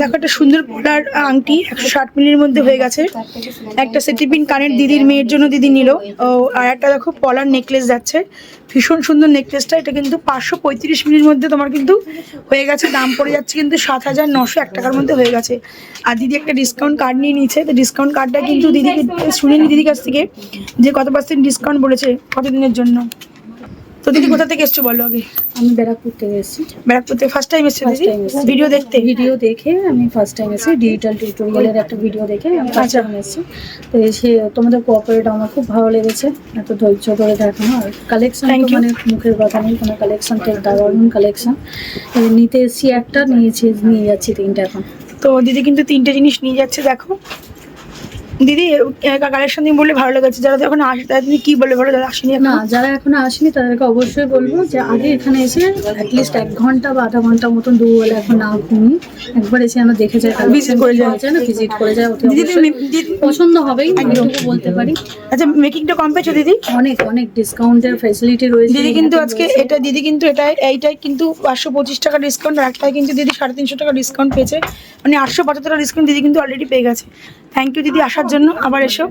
দেখো একটা সুন্দর পোলার আংটি, একশো ষাট মিলির মধ্যে হয়ে গেছে। একটা সেটিপিন কানের দিদির মেয়ের জন্য দিদি নিল। আর একটা দেখো পলার নেকলেস যাচ্ছে। ভীষণ সুন্দর নেকলেসটা, এটা কিন্তু পাঁচশো পঁয়ত্রিশ মিলির মধ্যে তোমার কিন্তু হয়ে গেছে। দাম পড়ে যাচ্ছে কিন্তু সাত হাজার নশো এক টাকার মধ্যে হয়ে গেছে। আর দিদি একটা ডিসকাউন্ট কার্ড নিয়ে নিয়েছে। তো ডিসকাউন্ট কার্ডটা কিন্তু দিদিকে, শুনিনি দিদির কাছ থেকে, যে কত পার্সেন্ট ডিসকাউন্ট বলেছে কতদিনের জন্য। তো দিদি কোথা থেকে এসছো বলো আগে? আমি ব্যারাকপুর থেকে এসেছি। ব্যারাকপুর থেকে ফার্স্ট টাইম এসছো দিদি? ভিডিও দেখতে? ভিডিও দেখে আমি ফার্স্ট টাইম এসেছি। ডিজিটাল টিউটোরিয়ালের একটা ভিডিও দেখে আমি ফার্স্ট টাইম এসেছি। তো এসে তোমাদের কোঅপারেট আমার খুব ভালো লেগেছে। এত ধৈর্য ধরে দেখানো আর কালেকশন মানে মুখের কথা নেই কোনো কালেকশন দারুণ কালেকশন নিতে এসেছি একটা নিয়েছি নিয়ে যাচ্ছি তিনটা এখন। তো দিদি কিন্তু তিনটে জিনিস নিয়ে যাচ্ছে দেখো। দিদি কালেকশন দিয়ে বললে ভালো লেগেছে। যারা এখন আসে তারা তুমি কি বলে বলো? যারা আসেনি না যারা এখনও আসেনি তাদেরকে অবশ্যই বলব যে আগে এখানে এসে অ্যাটলিস্ট এক ঘণ্টা বা আধা ঘণ্টা মতন দুবেলা এখন না ঘুমিয়ে একবার এসে আমরা দেখে যাই Visit করে। যায়। না ভিজিট করে যায় দিদি দিদি পছন্দ হবেই আমি বলতে পারি। আচ্ছা মেকিংটা কম পেয়েছ দিদি? অনেক অনেক ডিসকাউন্টের ফ্যাসিলিটি রয়েছে দিদি কিন্তু আজকে এটা দিদি কিন্তু এটা এইটাই কিন্তু পাঁচশো পঁচিশ টাকা ডিসকাউন্ট আর একটাই কিন্তু দিদি সাড়ে তিনশো টাকা ডিসকাউন্ট পেয়েছে। মানে আটশো পঁচাত্তর টাকা ডিসকাউন্ট দিদি কিন্তু অলরেডি পেয়ে গেছে। থ্যাংক ইউ দিদি আসার জন্য। আবার এসো।